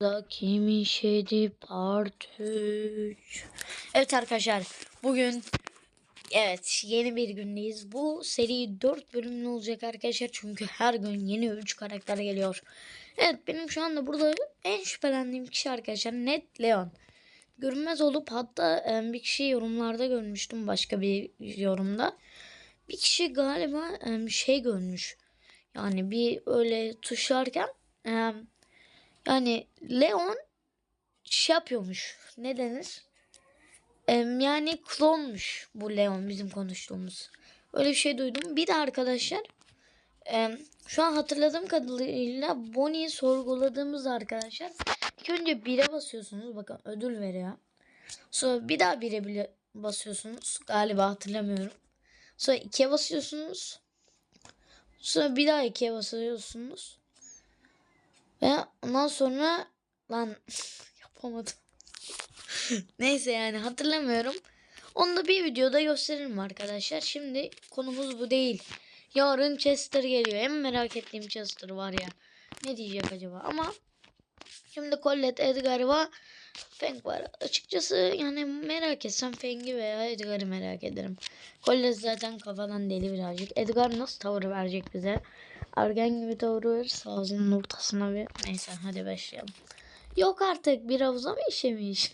Da kimi şeydi part 3. Evet arkadaşlar bugün evet yeni bir gündeyiz. Bu seri 4 bölümlü olacak arkadaşlar çünkü her gün yeni 3 karakter geliyor. Evet benim şu anda burada en şüphelendiğim kişi arkadaşlar Ned Leon. Görünmez olup hatta e, bir kişi yorumlarda görmüştüm başka bir yorumda. Bir kişi galiba e, şey görmüş. Yani bir öyle tuşlarken e, yani Leon şey yapıyormuş. Ne denir? Yani klonmuş bu Leon bizim konuştuğumuz. Öyle bir şey duydum. Bir de arkadaşlar şu an hatırladığım kadarıyla Bonnie'yi sorguladığımız arkadaşlar ilk önce 1'e basıyorsunuz. Bakın ödül veriyor. Sonra bir daha 1'e bile basıyorsunuz. Galiba hatırlamıyorum. Sonra 2'ye basıyorsunuz. Sonra bir daha 2'ye basıyorsunuz. Ve ondan sonra lan yapamadım. Neyse yani hatırlamıyorum. Onu da bir videoda gösteririm arkadaşlar. Şimdi konumuz bu değil. Yarın Chester geliyor. En merak ettiğim Chester var ya. Ne diyecek acaba? Ama şimdi Colette, Edgar ve Feng var. Açıkçası yani merak etsem Feng'i veya Edgar'ı merak ederim. Colette zaten kafadan deli birazcık. Edgar nasıl tavır verecek bize? Ergen gibi verirse ağzının ortasına bir... Neyse hadi başlayalım. Yok artık bir havuza mı işemiş?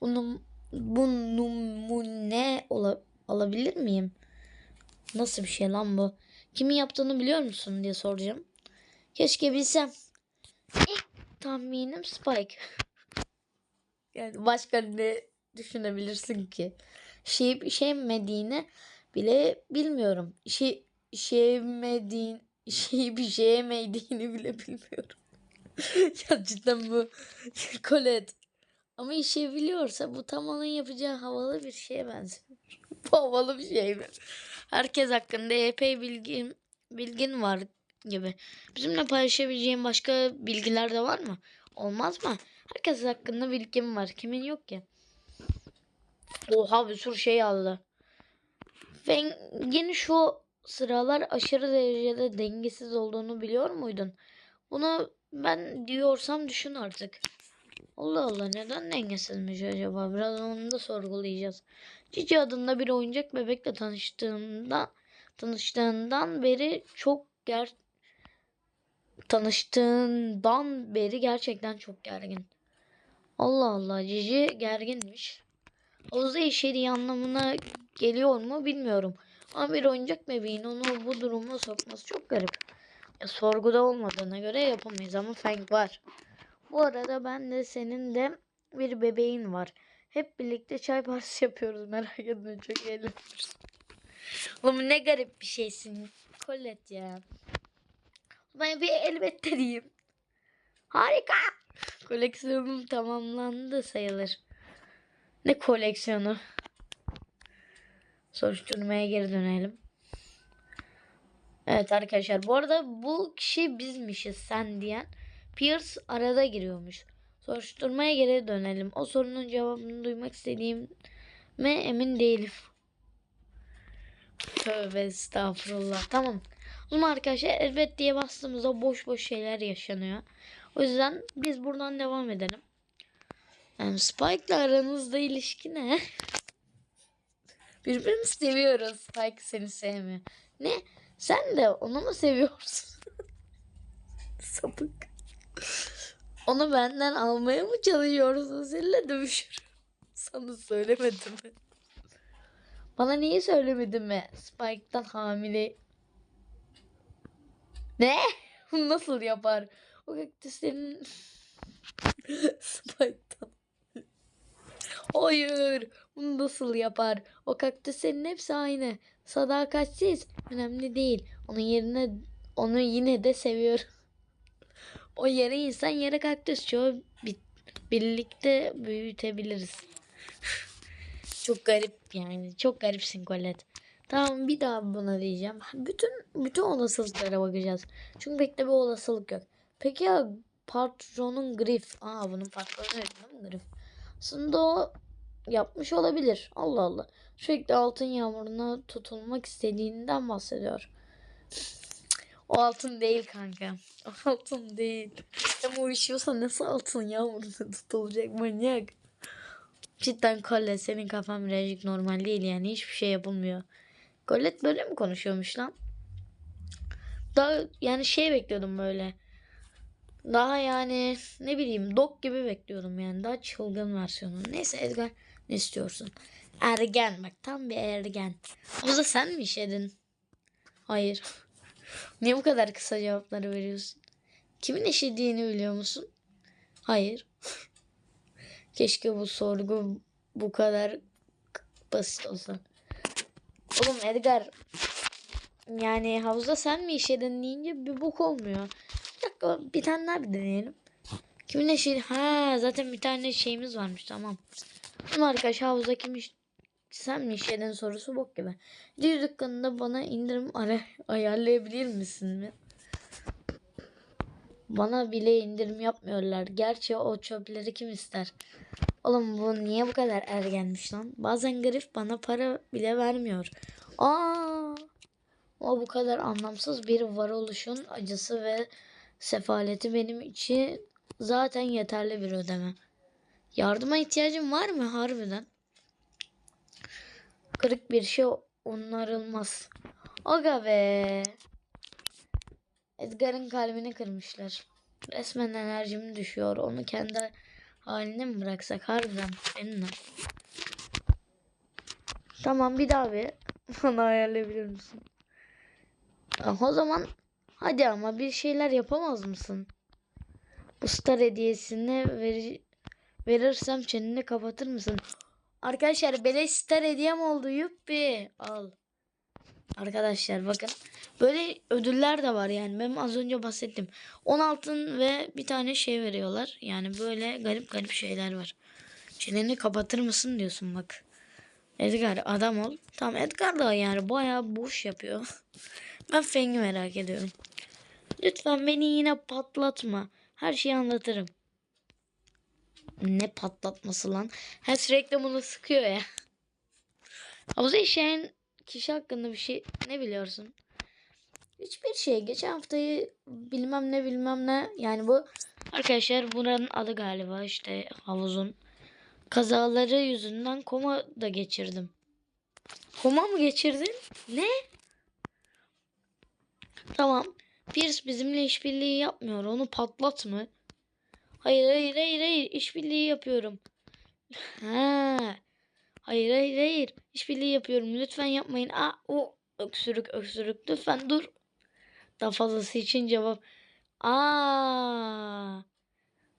Bunun bu numune ola, alabilir miyim? Nasıl bir şey lan bu? Kimin yaptığını biliyor musun diye soracağım. Keşke bilsem. İlk tahminim Spike. yani başka ne düşünebilirsin ki? Şey şeymediğini bile bilmiyorum. Şey şeymediğin şey bir şeymediğini bile bilmiyorum. ya cidden bu Colette. Ama işe biliyorsa bu tam onun yapacağı havalı bir şeye benziyor. bu havalı bir şey mi? Herkes hakkında epey bilgin, bilgin var gibi. Bizimle paylaşabileceğin başka bilgiler de var mı? Olmaz mı? Herkes hakkında bilgim var. Kimin yok ki? Oha bir sürü şey aldı. Feng'in şu sıralar aşırı derecede dengesiz olduğunu biliyor muydun? Bunu ben diyorsam düşün artık. Allah Allah neden dengesizmiş acaba? Biraz onu da sorgulayacağız. Cici adında bir oyuncak bebekle tanıştığında tanıştığından beri çok ger tanıştığından beri gerçekten çok gergin. Allah Allah Cici gerginmiş. Havuzda işediği anlamına geliyor mu bilmiyorum. Ama bir oyuncak bebeğin onu bu duruma sokması çok garip. Ya, sorguda olmadığına göre yapamayız ama Feng var. Bu arada ben de senin de bir bebeğin var. Hep birlikte çay partisi yapıyoruz merak etme çok eğleniyoruz. Oğlum ne garip bir şeysin. Colette ya. Ben bir elbette diyeyim. Harika. Koleksiyonum tamamlandı sayılır. Ne koleksiyonu? Soruşturmaya geri dönelim. Evet arkadaşlar bu arada bu kişi bizmişiz sen diyen. Pierce arada giriyormuş. Soruşturmaya geri dönelim. O sorunun cevabını duymak istediğime emin değilim. Tövbe estağfurullah. Tamam. O zaman arkadaşlar elbet diye bastığımızda boş boş şeyler yaşanıyor. O yüzden biz buradan devam edelim. Yani Spike'la aranızda ilişki ne? Birbirimizi seviyoruz. Spike seni sevmiyor. Ne? Sen de onu mu seviyorsun? Sapık. Onu benden almaya mı çalışıyorsun? Seninle dövüşür. Sana söylemedim mi? Bana niye söylemedin mi? Spike'dan hamile. Ne? Nasıl yapar? O kaktüslerin Spike'dan. Hayır. Bunu nasıl yapar? O kaktüslerin hepsi aynı. Sadakatsiz. Önemli değil. Onun yerine onu yine de seviyorum. O yere insan yere kaktüs. Çoğu bi- birlikte büyütebiliriz. Çok garip yani. Çok garipsin Colette. Tamam bir daha buna diyeceğim. Bütün bütün olasılıklara bakacağız. Çünkü pek de bir olasılık yok. Peki ya patronun Griff? Aa bunun patronu değil mi? Aslında o yapmış olabilir. Allah Allah. Sürekli altın yağmuruna tutulmak istediğinden bahsediyor. O altın değil kanka. Altın değil. Hem uyuşuyorsa nasıl altın ya burada tutulacak manyak. Cidden Colette senin kafan birazcık normal değil yani hiçbir şey yapılmıyor. Colette böyle mi konuşuyormuş lan? Daha yani şey bekliyordum böyle. Daha yani ne bileyim dog gibi bekliyordum yani. Daha çılgın versiyonu. Neyse Edgar ne istiyorsun? Ergen bak tam bir ergen. O da sen mi işedin? Hayır. Niye bu kadar kısa cevapları veriyorsun? Kimin işediğini biliyor musun? Hayır. Keşke bu sorgu bu kadar basit olsa. Oğlum Edgar yani havuzda sen mi işedin deyince bir bok olmuyor. Bir dakika bir tane daha bir deneyelim. Kimin eşi? Ha zaten bir tane şeyimiz varmış tamam. Ama arkadaş havuzda kim iş... Sen mi işledin sorusu bok gibi. Bir dükkanında bana indirim ara ayarlayabilir misin mi? Bana bile indirim yapmıyorlar. Gerçi o çöpleri kim ister? Oğlum bu niye bu kadar ergenmiş lan? Bazen garip bana para bile vermiyor. Aa! O bu kadar anlamsız bir varoluşun acısı ve sefaleti benim için zaten yeterli bir ödeme. Yardıma ihtiyacın var mı harbiden? Kırık bir şey onarılmaz. Aga be. Edgar'ın kalbini kırmışlar. Resmen enerjim düşüyor. Onu kendi haline mi bıraksak harbiden benimle. Tamam bir daha bir. Bana ayarlayabilir misin? O zaman hadi ama bir şeyler yapamaz mısın? Bu star hediyesini ver, verirsem çeneni kapatır mısın? Arkadaşlar beleş star hediyem oldu yuppi. Al. Arkadaşlar bakın. Böyle ödüller de var yani. Ben az önce bahsettim. 10 altın ve bir tane şey veriyorlar. Yani böyle garip garip şeyler var. Çeneni kapatır mısın diyorsun bak. Edgar adam ol. Tamam Edgar da yani bayağı boş yapıyor. ben Feng'i merak ediyorum. Lütfen beni yine patlatma. Her şeyi anlatırım. Ne patlatması lan? Her sürekli bunu sıkıyor ya. Havuza işeyen kişi hakkında bir şey ne biliyorsun? Hiçbir şey. Geçen haftayı bilmem ne bilmem ne. Yani bu arkadaşlar buranın adı galiba işte havuzun. Kazaları yüzünden koma da geçirdim. Koma mı geçirdin? Ne? Tamam. Pierce bizimle işbirliği yapmıyor. Onu patlat mı? Hayır hayır hayır hayır. İşbirliği yapıyorum. Ha. Hayır hayır hayır. İşbirliği yapıyorum. Lütfen yapmayın. Aa, o öksürük öksürük. Lütfen dur. Daha fazlası için cevap. Aa.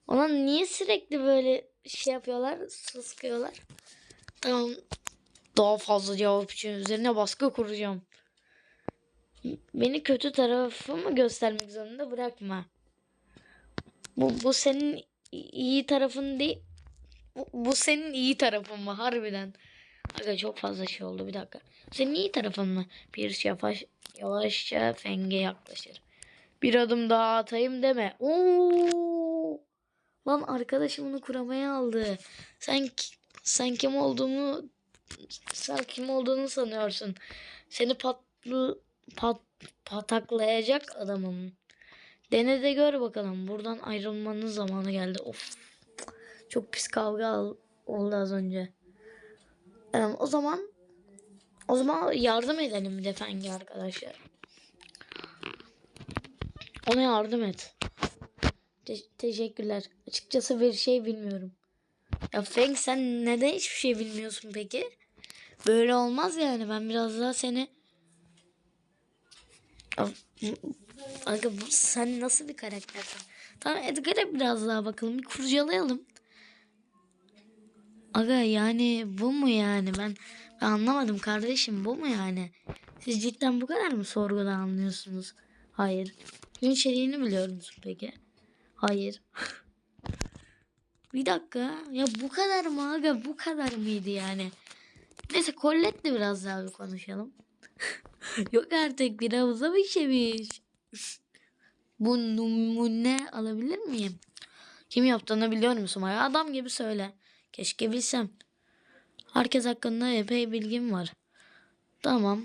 Ona niye sürekli böyle şey yapıyorlar? Sıskıyorlar. Tamam. Daha fazla cevap için üzerine baskı kuracağım. Beni kötü tarafımı göstermek zorunda bırakma. Bu, bu senin iyi tarafın değil. Bu, bu senin iyi tarafın mı harbiden? Aga çok fazla şey oldu bir dakika. Senin iyi tarafın mı? Bir yavaş, yavaşça fenge yaklaşır. Bir adım daha atayım deme. Oo! Lan arkadaşım bunu kuramaya aldı. Sen sen kim olduğunu sen kim olduğunu sanıyorsun. Seni patlı pat, pataklayacak adamım. Dene de gör bakalım. Buradan ayrılmanın zamanı geldi. Of. Çok pis kavga oldu az önce. Ee, o zaman o zaman yardım edelim Defengi arkadaşlar. Ona yardım et. Te- teşekkürler. Açıkçası bir şey bilmiyorum. Ya Feng sen neden hiçbir şey bilmiyorsun peki? Böyle olmaz yani. Ben biraz daha seni... Aga bu sen nasıl bir karaktersin? Tamam Edgar'a biraz daha bakalım. Bir kurcalayalım. Aga yani bu mu yani? Ben, ben anlamadım kardeşim. Bu mu yani? Siz cidden bu kadar mı sorguda anlıyorsunuz? Hayır. Gün içeriğini biliyor musun peki? Hayır. bir dakika. Ya bu kadar mı aga? Bu kadar mıydı yani? Neyse Colette'le biraz daha bir konuşalım. Yok artık bir havuza mı işemiş? Bu numune alabilir miyim? Kim yaptığını biliyor musun? Ya adam gibi söyle. Keşke bilsem. Herkes hakkında epey bilgim var. Tamam.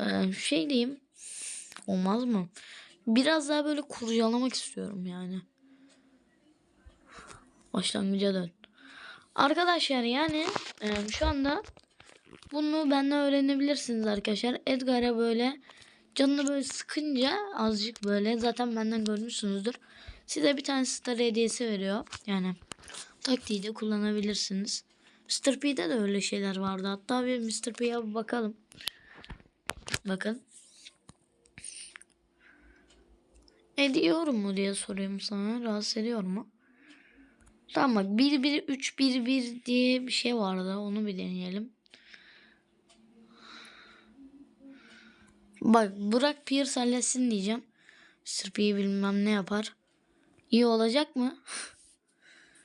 Ee, şey diyeyim. Olmaz mı? biraz daha böyle kurcalamak istiyorum yani. Başlangıca dön. Arkadaşlar yani e, şu anda bunu benden öğrenebilirsiniz arkadaşlar. Edgar'a böyle canını böyle sıkınca azıcık böyle zaten benden görmüşsünüzdür. Size bir tane star hediyesi veriyor. Yani taktiği de kullanabilirsiniz. Mr. P'de de öyle şeyler vardı. Hatta bir Mr. P'ye bakalım. Bakın. Ediyor mu diye soruyorum sana. Rahatsız ediyor mu? Tamam bak 1 1 3 1 1 diye bir şey vardı. Onu bir deneyelim. Bak Burak Pierce halletsin diyeceğim. P bilmem ne yapar. İyi olacak mı?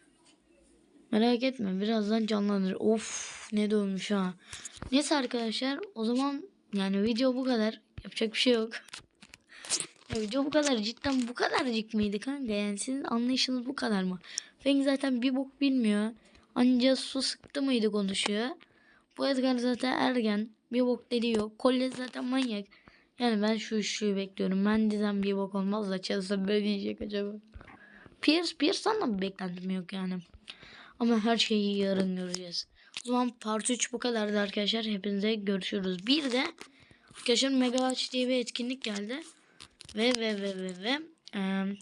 Merak etme birazdan canlanır. Of ne dönmüş ha. Neyse arkadaşlar o zaman yani video bu kadar. Yapacak bir şey yok. Ya video bu kadar cidden bu kadarcık mıydı kanka? Yani sizin anlayışınız bu kadar mı? Feng zaten bir bok bilmiyor. Anca su sıktı mıydı konuşuyor. Bu Edgar zaten ergen. Bir bok dediği yok. Kolye zaten manyak. Yani ben şu üşüyü bekliyorum. Mendy'den bir bok olmaz da çalışsa böyle diyecek acaba. Pierce, Pierce'dan da bir beklentim yok yani. Ama her şeyi yarın göreceğiz. O zaman part 3 bu kadardı arkadaşlar. Hepinize görüşürüz. Bir de arkadaşlar Mega Watch diye bir etkinlik geldi. Ve ve ve ve ve eee,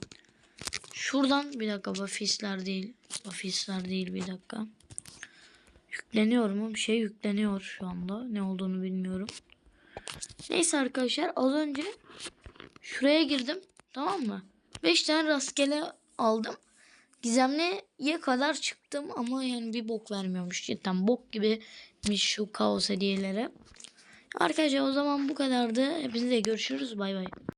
şuradan bir dakika Bafisler değil. Bafisler değil bir dakika. Yükleniyor mu? Bir şey yükleniyor şu anda. Ne olduğunu bilmiyorum. Neyse arkadaşlar az önce şuraya girdim. Tamam mı? 5 tane rastgele aldım. Gizemliye kadar çıktım ama yani bir bok vermiyormuş cidden. Bok gibiymiş şu kaos hediyeleri. Arkadaşlar o zaman bu kadardı. Hepinize görüşürüz. Bay bay.